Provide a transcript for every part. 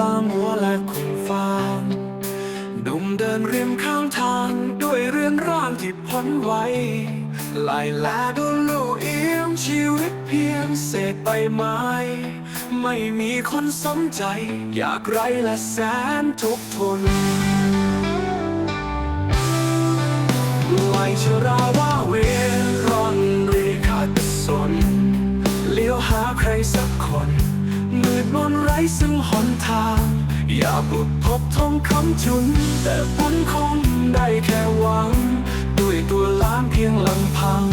ตามัวและคุณฟางหนุ่มเดินริมข้างทางด้วยเรื่องร่างที่พ้นไว้ไล่แลดูลูกเอียมชีวิตเพียงเศษใบไม้ ไม่มีคนสนใจ อยากไรและแสนทุกทนวัยชราว่าเวรร่อนเรขาดสนเลี้ยวหาใครสักคน มืดมนไร้ซึ่งหนทาง อย่าบุดพบทองคำจุน แต่บุญคงได้แค่หวัง ด้วยตัวล้านเพียงลำพัง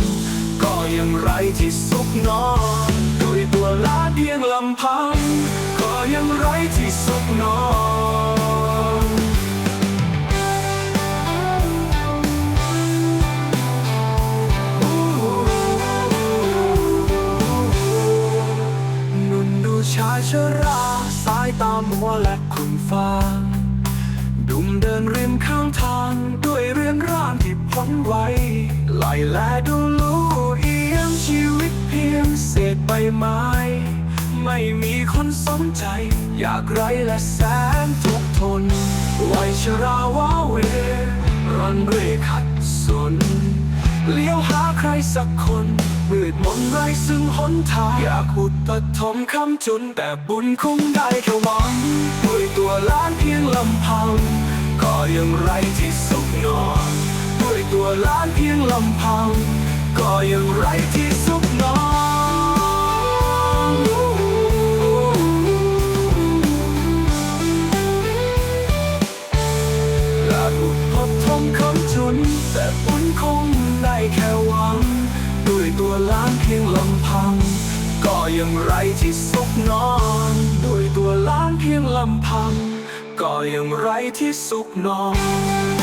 ก็ยังไรที่สุขนอน ด้วยตัวล้านเพียงลำพัง ก็ยังไรที่สุขนอน สายตามัวและคุณฟางดุมเดินริมข้างทางด้วยเรื่องร่างที่พ้นไว้ไล่แลดูลูเอียงชีวิตเพียงเศษใบไม้ ไม่มีคนสนใจ อยากไรและแสนทุกทนวัยชราวาเวรันเรขัดสน เลี้ยวหาใครสักคน มืดมนไร้ซึ่งหนทางอยากอุดตัดทมคำจุนแต่บุญคงได้แค่หวังด้วยตัวล้านเพียงลำพัง ก็ยังไรที่สุขนอนด้วยตัวล้านเพียงลำพัง ก็ยังไรที่สุขนอนอาจอุดพทงคำจนแต่บุญคงได้แค่หวัง ด้วยตัวล้านเพียงลำพัง ก็ยังไรที่สุขนอน ด้วยตัวล้านเพียงลำพัง ก็ยังไรที่สุขนอน